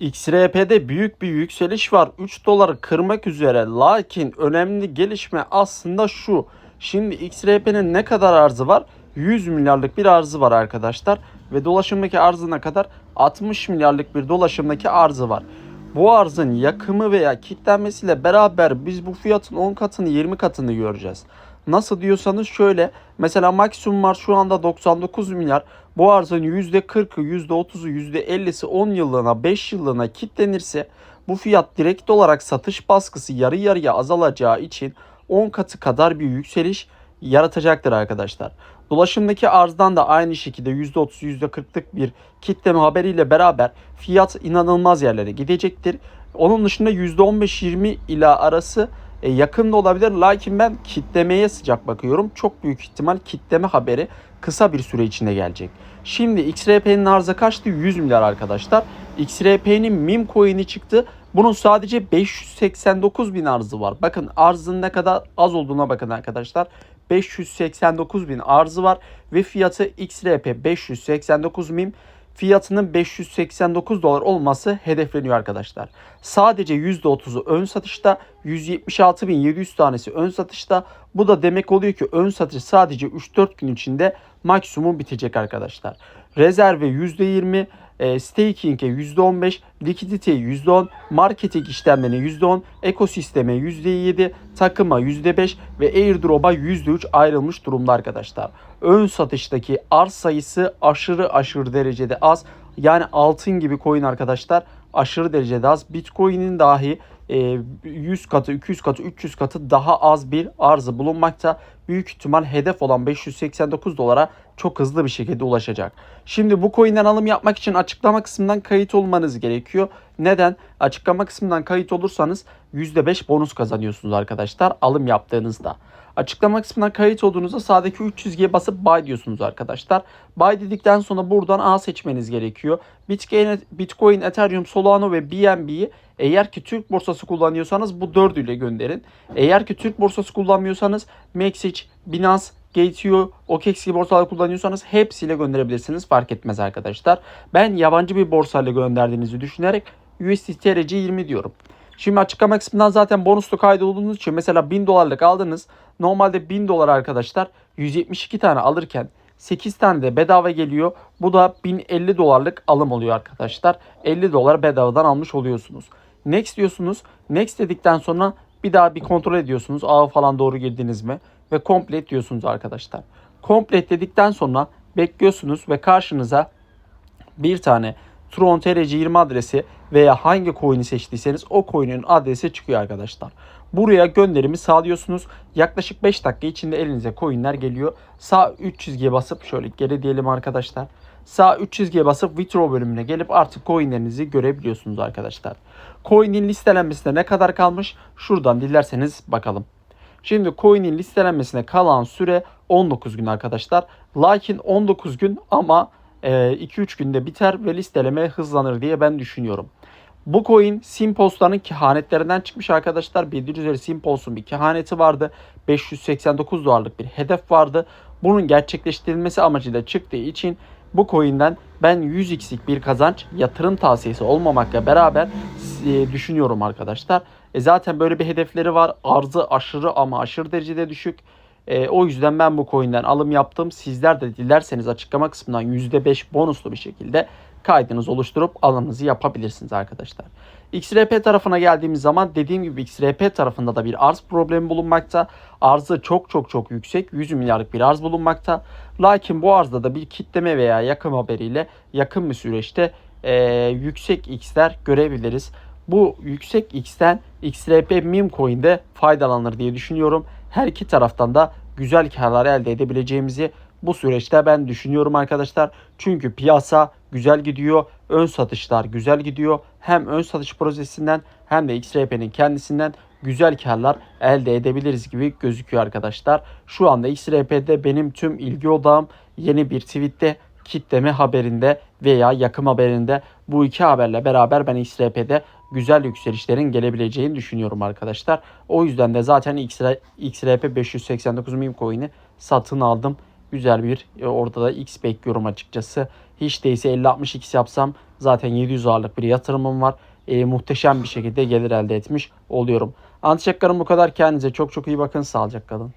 XRP'de büyük bir yükseliş var. 3 doları kırmak üzere. Lakin önemli gelişme aslında şu. Şimdi XRP'nin ne kadar arzı var? 100 milyarlık bir arzı var arkadaşlar. Ve dolaşımdaki arzına kadar 60 milyarlık bir dolaşımdaki arzı var. Bu arzın yakımı veya kitlenmesiyle beraber biz bu fiyatın 10 katını 20 katını göreceğiz. Nasıl diyorsanız şöyle mesela maksimum var şu anda 99 milyar. Bu arzın %40'ı, %30'u, %50'si 10 yıllığına 5 yıllığına kitlenirse bu fiyat direkt olarak satış baskısı yarı yarıya azalacağı için 10 katı kadar bir yükseliş yaratacaktır arkadaşlar. Dolaşımdaki arzdan da aynı şekilde %30 %40'lık bir kitleme haberiyle beraber fiyat inanılmaz yerlere gidecektir. Onun dışında %15-20 ila arası e, yakın da olabilir. Lakin ben kitlemeye sıcak bakıyorum. Çok büyük ihtimal kitleme haberi kısa bir süre içinde gelecek. Şimdi XRP'nin arzı kaçtı? 100 milyar arkadaşlar. XRP'nin meme coin'i çıktı. Bunun sadece 589 bin arzı var. Bakın arzın ne kadar az olduğuna bakın arkadaşlar. 589 bin arzı var ve fiyatı XRP 589 mim fiyatının 589 dolar olması hedefleniyor arkadaşlar. Sadece %30'u ön satışta 176.700 tanesi ön satışta. Bu da demek oluyor ki ön satış sadece 3-4 gün içinde maksimum bitecek arkadaşlar. Rezerve %20, e, staking'e %15, likiditeye %10, marketing işlemlerine %10, ekosisteme %7, takıma %5 ve airdrop'a %3 ayrılmış durumda arkadaşlar. Ön satıştaki arz sayısı aşırı aşırı derecede az. Yani altın gibi coin arkadaşlar aşırı derecede az. Bitcoin'in dahi 100 katı, 200 katı, 300 katı daha az bir arzı bulunmakta. Büyük ihtimal hedef olan 589 dolara çok hızlı bir şekilde ulaşacak. Şimdi bu coin'den alım yapmak için açıklama kısmından kayıt olmanız gerekiyor. Neden? Açıklama kısmından kayıt olursanız %5 bonus kazanıyorsunuz arkadaşlar alım yaptığınızda. Açıklama kısmına kayıt olduğunuzda sağdaki 3 çizgiye basıp buy diyorsunuz arkadaşlar. Buy dedikten sonra buradan A seçmeniz gerekiyor. Bitcoin, Bitcoin Ethereum, Solana ve BNB'yi eğer ki Türk borsası kullanıyorsanız bu dördüyle gönderin. Eğer ki Türk borsası kullanmıyorsanız Mexic, Binance, Gate.io, OKEX gibi borsalar kullanıyorsanız hepsiyle gönderebilirsiniz. Fark etmez arkadaşlar. Ben yabancı bir borsayla gönderdiğinizi düşünerek USDT TRC20 diyorum. Şimdi açıklama kısmından zaten bonuslu kaydolduğunuz için mesela 1000 dolarlık aldınız. Normalde 1000 dolar arkadaşlar 172 tane alırken 8 tane de bedava geliyor. Bu da 1050 dolarlık alım oluyor arkadaşlar. 50 dolar bedavadan almış oluyorsunuz. Next diyorsunuz. Next dedikten sonra bir daha bir kontrol ediyorsunuz. Ağa falan doğru girdiniz mi? Ve complete diyorsunuz arkadaşlar. Complete dedikten sonra bekliyorsunuz ve karşınıza bir tane Tron TRC20 adresi veya hangi coin'i seçtiyseniz o coin'in adresi çıkıyor arkadaşlar. Buraya gönderimi sağlıyorsunuz. Yaklaşık 5 dakika içinde elinize coin'ler geliyor. Sağ 3 çizgiye basıp şöyle geri diyelim arkadaşlar. Sağ 3 çizgiye basıp withdraw bölümüne gelip artık coin'lerinizi görebiliyorsunuz arkadaşlar. Coin'in listelenmesine ne kadar kalmış? Şuradan dilerseniz bakalım. Şimdi coin'in listelenmesine kalan süre 19 gün arkadaşlar. Lakin 19 gün ama 2-3 günde biter ve listeleme hızlanır diye ben düşünüyorum. Bu coin Simpost'ların kehanetlerinden çıkmış arkadaşlar. Bildiğiniz üzere Simpost'un bir kehaneti vardı. 589 dolarlık bir hedef vardı. Bunun gerçekleştirilmesi amacıyla çıktığı için bu coin'den ben 100x'lik bir kazanç yatırım tavsiyesi olmamakla beraber e, düşünüyorum arkadaşlar. E zaten böyle bir hedefleri var. Arzı aşırı ama aşırı derecede düşük. E, o yüzden ben bu coin'den alım yaptım. Sizler de dilerseniz açıklama kısmından %5 bonuslu bir şekilde kaydınızı oluşturup alımınızı yapabilirsiniz arkadaşlar. XRP tarafına geldiğimiz zaman dediğim gibi XRP tarafında da bir arz problemi bulunmakta. Arzı çok çok çok yüksek. 100 milyarlık bir arz bulunmakta. Lakin bu arzda da bir kitleme veya yakım haberiyle yakın bir süreçte e, yüksek X'ler görebiliriz. Bu yüksek X'ten XRP meme coin'de faydalanır diye düşünüyorum. Her iki taraftan da güzel karlar elde edebileceğimizi bu süreçte ben düşünüyorum arkadaşlar. Çünkü piyasa güzel gidiyor. Ön satışlar güzel gidiyor. Hem ön satış prosesinden hem de XRP'nin kendisinden güzel karlar elde edebiliriz gibi gözüküyor arkadaşlar. Şu anda XRP'de benim tüm ilgi odağım yeni bir tweette kitleme haberinde veya yakım haberinde bu iki haberle beraber ben XRP'de güzel yükselişlerin gelebileceğini düşünüyorum arkadaşlar. O yüzden de zaten XRP 589 meme coin'i satın aldım. Güzel bir e, orada da X bekliyorum açıkçası. Hiç değilse 50-60 X yapsam zaten 700 ağırlık bir yatırımım var. E, muhteşem bir şekilde gelir elde etmiş oluyorum. Anlatacaklarım bu kadar. Kendinize çok çok iyi bakın. Sağlıcakla kalın.